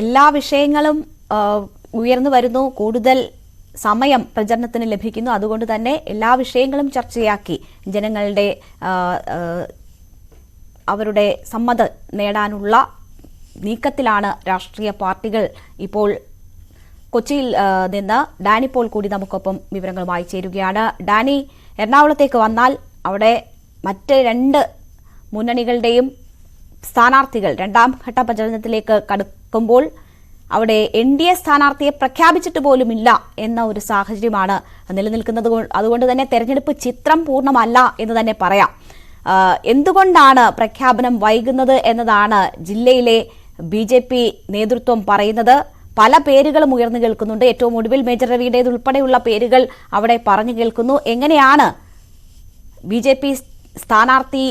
എല്ലാ വിഷയങ്ങളും ഉയർന്നു വരുന്നു. കൂടുതൽ സമയം പ്രചരണത്തിന് ലഭിക്കുന്നു. അതുകൊണ്ട് തന്നെ എല്ലാ വിഷയങ്ങളും ചർച്ചയാക്കി ജനങ്ങളുടെ അവരുടെ സമ്മത നേടാനുള്ള നീക്കത്തിലാണ് രാഷ്ട്രീയ പാർട്ടികൾ ഇപ്പോൾ കൊച്ചിയിൽ നിന്ന് ഡാനി പോൾ കൂടി നമുക്കൊപ്പം വിവരങ്ങളുമായി ചേരുകയാണ്. ഡാനി എറണാകുളത്തേക്ക് വന്നാൽ അവിടെ മറ്റ് രണ്ട് മുന്നണികളുടെയും സ്ഥാനാർത്ഥികൾ രണ്ടാം ഘട്ട പ്രചരണത്തിലേക്ക് കടക്കുമ്പോൾ അവിടെ എൻ ഡി എ സ്ഥാനാർത്ഥിയെ പ്രഖ്യാപിച്ചിട്ട് പോലുമില്ല എന്ന ഒരു സാഹചര്യമാണ് നിലനിൽക്കുന്നത്. അതുകൊണ്ട് തന്നെ തെരഞ്ഞെടുപ്പ് ചിത്രം പൂർണമല്ല എന്ന് തന്നെ പറയാം. എന്തുകൊണ്ടാണ് പ്രഖ്യാപനം വൈകുന്നത് എന്നതാണ് ജില്ലയിലെ ബി ജെ പി നേതൃത്വം പറയുന്നത്. പല പേരുകളും ഉയർന്നു കേൾക്കുന്നുണ്ട്. ഏറ്റവും ഒടുവിൽ മേജർ രവിയുടേത് ഉൾപ്പെടെയുള്ള പേരുകൾ അവിടെ പറഞ്ഞു കേൾക്കുന്നു. എങ്ങനെയാണ് ബി സ്ഥാനാർത്ഥി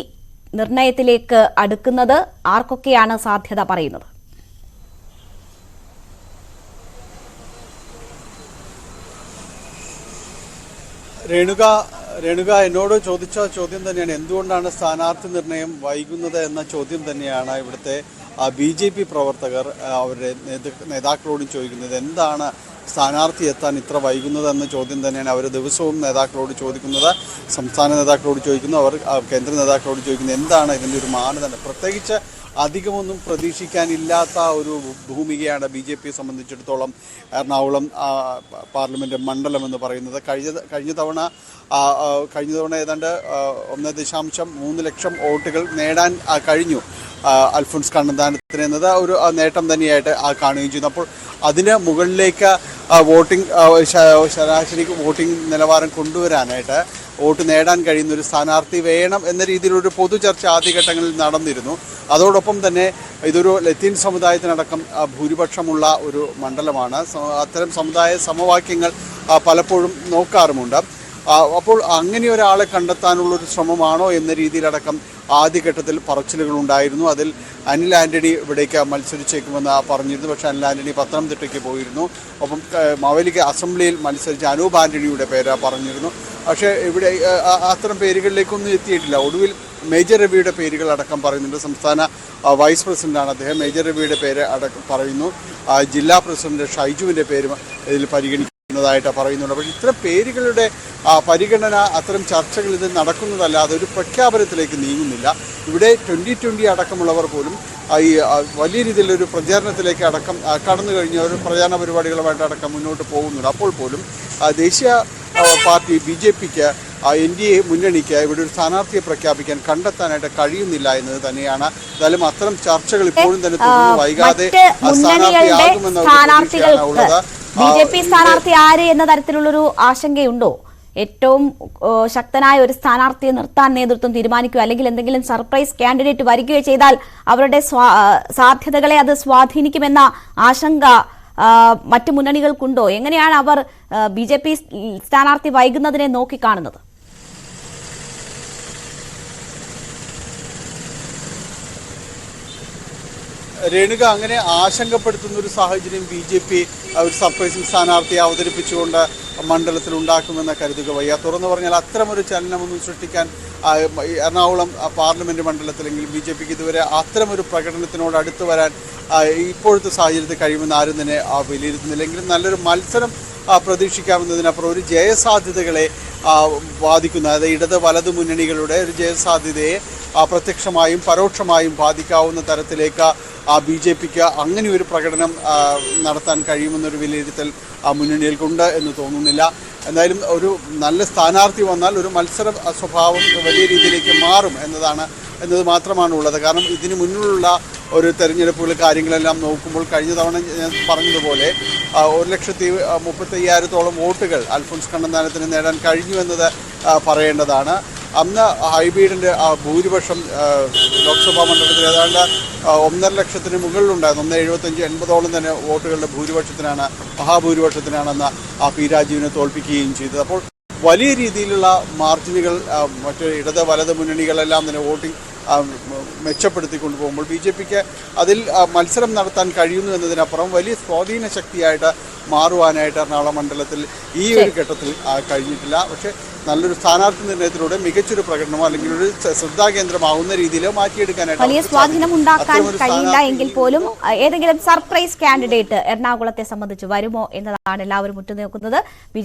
നിർണയത്തിലേക്ക് അടുക്കുന്നത് ആർക്കൊക്കെയാണ് സാധ്യത പറയുന്നത്? രേണുക രേണുക എന്നോട് ചോദിച്ച ചോദ്യം തന്നെയാണ്. എന്തുകൊണ്ടാണ് സ്ഥാനാർത്ഥി നിർണയം വൈകുന്നത് എന്ന ചോദ്യം തന്നെയാണ് ഇവിടുത്തെ ബി ജെ പി പ്രവർത്തകർ അവരുടെ നേതൃ- നേതാക്കളോടും ചോദിക്കുന്നത് എന്താണ് സ്ഥാനാർത്ഥി എത്താൻ ഇത്ര വൈകുന്നത് എന്ന ചോദ്യം തന്നെയാണ് അവർ ദിവസവും നേതാക്കളോട് ചോദിക്കുന്നത് സംസ്ഥാന നേതാക്കളോട് ചോദിക്കുന്നു അവർ കേന്ദ്ര നേതാക്കളോട് ചോദിക്കുന്നത് എന്താണ് ഇതിന്റെ ഒരു മാനദണ്ഡം? പ്രത്യേകിച്ച് അധികമൊന്നും പ്രതീക്ഷിക്കാനില്ലാത്ത ഒരു ഭൂമികയാണ് ബി ജെ പിയെ സംബന്ധിച്ചിടത്തോളം എറണാകുളം പാർലമെന്റ് മണ്ഡലം എന്ന് പറയുന്നത്. കഴിഞ്ഞ കഴിഞ്ഞ തവണ കഴിഞ്ഞ തവണ ഏതാണ്ട് ഒന്ന് ദശാംശം മൂന്ന് ലക്ഷം വോട്ടുകൾ നേടാൻ കഴിഞ്ഞു അൽഫോൺസ് കണ്ണന്താനത്തിന് എന്നത്. ഒരു നേട്ടം തന്നെയായിട്ട് കാണുകയും ചെയ്യുന്നു അപ്പോൾ അതിന് മുകളിലേക്ക് വോട്ടിംഗ് ശരാശരി വോട്ടിംഗ് നിലവാരം കൊണ്ടുവരാനായിട്ട് വോട്ട് നേടാൻ കഴിയുന്ന ഒരു സ്ഥാനാർത്ഥി വേണം എന്ന രീതിയിലൊരു പൊതു ചർച്ച ആദ്യഘട്ടങ്ങളിൽ നടന്നിരുന്നു. അതോടൊപ്പം തന്നെ ഇതൊരു ലത്തീൻ സമുദായത്തിനടക്കം ഭൂരിപക്ഷമുള്ള ഒരു മണ്ഡലമാണ്. അത്തരം സമുദായ സമവാക്യങ്ങൾ പലപ്പോഴും നോക്കാറുമുണ്ട്. അപ്പോൾ അങ്ങനെ ഒരാളെ കണ്ടെത്താനുള്ളൊരു ശ്രമമാണോ എന്ന രീതിയിലടക്കം ആദ്യഘട്ടത്തിൽ പറച്ചിലുകൾ ഉണ്ടായിരുന്നു അതിൽ അനിൽ ആന്റണി ഇവിടേക്ക് മത്സരിച്ചേക്കുമെന്ന് പറഞ്ഞിരുന്നു. പക്ഷേ അനിൽ ആന്റണി പത്തനംതിട്ടയ്ക്ക് പോയിരുന്നു. ഒപ്പം മവലിക്ക് അസംബ്ലിയിൽ മത്സരിച്ച അനൂപ് ആന്റണിയുടെ പേര് പറഞ്ഞിരുന്നു. പക്ഷേ ഇവിടെ അത്തരം പേരുകളിലേക്കൊന്നും എത്തിയിട്ടില്ല. ഒടുവിൽ മേജർ രവിയുടെ പേരുകൾ അടക്കം പറയുന്നുണ്ട്. സംസ്ഥാന വൈസ് പ്രസിഡന്റാണ് അദ്ദേഹം. മേജർ രവിയുടെ പേര് അടക്കം പറയുന്നു. ജില്ലാ പ്രസിഡന്റ് ഷൈജുവിന്റെ പേര് ഇതിൽ പരിഗണിക്കുന്നതായിട്ട് പറയുന്നുണ്ട്. പക്ഷേ ഇത്തരം പേരുകളുടെ പരിഗണന അത്തരം ചർച്ചകൾ ഇത് നടക്കുന്നതല്ലാതെ ഒരു പ്രഖ്യാപനത്തിലേക്ക് നീങ്ങുന്നില്ല. ഇവിടെ ട്വന്റി ട്വന്റി അടക്കമുള്ളവർ പോലും ഈ വലിയ രീതിയിലൊരു പ്രചാരണത്തിലേക്ക് അടക്കം കടന്നു കഴിഞ്ഞ ഒരു പ്രചാരണ പരിപാടികളുമായിട്ട് അടക്കം മുന്നോട്ട് പോകുന്നുണ്ട്. അപ്പോൾ പോലും ദേശീയ പാർട്ടി ബി ജെ പിക്ക് എൻ ഡി എ മുന്നണിക്ക് ഇവിടെ ഒരു സ്ഥാനാർത്ഥിയെ പ്രഖ്യാപിക്കാൻ കണ്ടെത്താനായിട്ട് കഴിയുന്നില്ല എന്നത് തന്നെയാണ്. എന്തായാലും അത്തരം ചർച്ചകൾ ഇപ്പോഴും തന്നെ വൈകാതെ സ്ഥാനാർത്ഥിയാകുമെന്നുള്ളത് സ്ഥാനാർത്ഥിയാകുമെന്ന ബി ജെ പി സ്ഥാനാർത്ഥി ആര് എന്ന തരത്തിലുള്ളൊരു ആശങ്കയുണ്ടോ? ഏറ്റവും ശക്തനായ ഒരു സ്ഥാനാർത്ഥിയെ നിർത്താൻ നേതൃത്വം തീരുമാനിക്കുക അല്ലെങ്കിൽ എന്തെങ്കിലും സർപ്രൈസ് കാൻഡിഡേറ്റ് വരികയോ ചെയ്താൽ അവരുടെ സാധ്യതകളെ അത് സ്വാധീനിക്കുമെന്ന ആശങ്ക മറ്റു മുന്നണികൾക്കുണ്ടോ? എങ്ങനെയാണ് അവർ ബി ജെ പി സ്ഥാനാർത്ഥി വൈകുന്നതിനെ നോക്കിക്കാണുന്നത് രേണുക അങ്ങനെ ആശങ്കപ്പെടുത്തുന്ന ഒരു സാഹചര്യം ബി ജെ പി ഒരു സർപ്രൈസിംഗ് സ്ഥാനാർത്ഥിയെ അവതരിപ്പിച്ചുകൊണ്ട് മണ്ഡലത്തിൽ ഉണ്ടാക്കുമെന്ന് കരുതുക വയ്യ. തുറന്നു പറഞ്ഞാൽ അത്തരമൊരു ചലനമൊന്നും സൃഷ്ടിക്കാൻ എറണാകുളം പാർലമെന്റ് മണ്ഡലത്തിലെങ്കിൽ ബി ജെ പിക്ക് ഇതുവരെ അത്തരമൊരു പ്രകടനത്തിനോട് അടുത്തു വരാൻ ഇപ്പോഴത്തെ സാഹചര്യത്തിൽ കഴിയുമെന്ന് ആരും തന്നെ ആ, വിലയിരുത്തുന്നില്ല. എങ്കിലും നല്ലൊരു മത്സരം പ്രതീക്ഷിക്കാവുന്നതിനപ്പുറം ഒരു ജയസാധ്യതകളെ ബാധിക്കുന്ന അതായത് ഇടത് വലത് മുന്നണികളുടെ ഒരു ജയസാധ്യതയെ പ്രത്യക്ഷമായും പരോക്ഷമായും ബാധിക്കാവുന്ന തരത്തിലേക്ക് ആ ബി ജെ പിക്ക് അങ്ങനെ ഒരു പ്രകടനം നടത്താൻ കഴിയുമെന്നൊരു വിലയിരുത്തൽ മുന്നണികൾക്കുണ്ട് എന്ന് തോന്നുന്നില്ല. എന്തായാലും ഒരു നല്ല സ്ഥാനാർത്ഥി വന്നാൽ ഒരു മത്സര സ്വഭാവം വലിയ രീതിയിലേക്ക് മാറും എന്നതാണ് എന്നത് മാത്രമാണ് ഉള്ളത് കാരണം ഇതിനു മുന്നിലുള്ള ഒരു തെരഞ്ഞെടുപ്പുകൾ കാര്യങ്ങളെല്ലാം നോക്കുമ്പോൾ കഴിഞ്ഞ തവണ ഞാൻ പറഞ്ഞതുപോലെ ഒരു ലക്ഷത്തി മുപ്പത്തയ്യായിരത്തോളം വോട്ടുകൾ അൽഫോൺസ് കണ്ണന്താനത്തിന് നേടാൻ കഴിഞ്ഞു എന്നത് പറയേണ്ടതാണ്. അന്ന് ഹൈബീഡിന്റെ ഭൂരിപക്ഷം ലോക്സഭാ മണ്ഡലത്തിൽ ഏതാണ്ട് ഒന്നര ലക്ഷത്തിന് മുകളിലുണ്ടായിരുന്നു. ഒന്ന് എഴുപത്തഞ്ച് എൺപതോളം തന്നെ വോട്ടുകളുടെ ഭൂരിപക്ഷത്തിനാണ് മഹാഭൂരിപക്ഷത്തിനാണെന്ന് ആ പി രാജീവിനെ തോൽപ്പിക്കുകയും ചെയ്തത്. അപ്പോൾ വലിയ രീതിയിലുള്ള മാർജിനുകൾ മറ്റു ഇടത് വലത് മുന്നണികളെല്ലാം തന്നെ വോട്ടിംഗ് മെച്ചപ്പെടുത്തി കൊണ്ടുപോകുമ്പോൾ ബി ജെ പിക്ക് അതിൽ മത്സരം നടത്താൻ കഴിയുന്നു എന്നതിനപ്പുറം വലിയ സ്വാധീന ശക്തിയായിട്ട് മാറുവാനായിട്ട് എറണാകുളം മണ്ഡലത്തിൽ ഈ ഒരു ഘട്ടത്തിൽ കഴിഞ്ഞിട്ടില്ല. പക്ഷേ നല്ലൊരു സ്ഥാനാർത്ഥി നിർണയത്തിലൂടെ മികച്ചൊരു പ്രകടനമോ അല്ലെങ്കിൽ ഒരു ശ്രദ്ധാ ശ്രദ്ധാകേന്ദ്രമാവുന്ന രീതിയിലോ മാറ്റിയെടുക്കാനായിട്ട് വലിയ സ്വാധീനം ഉണ്ടാക്കാൻ കഴിയില്ല എങ്കിൽ പോലും ഏതെങ്കിലും സർപ്രൈസ് കാൻഡിഡേറ്റ് എറണാകുളത്തെ സംബന്ധിച്ച് വരുമോ എന്നതാണ് എല്ലാവരും ഉറ്റുനോക്കുന്നത്. ബി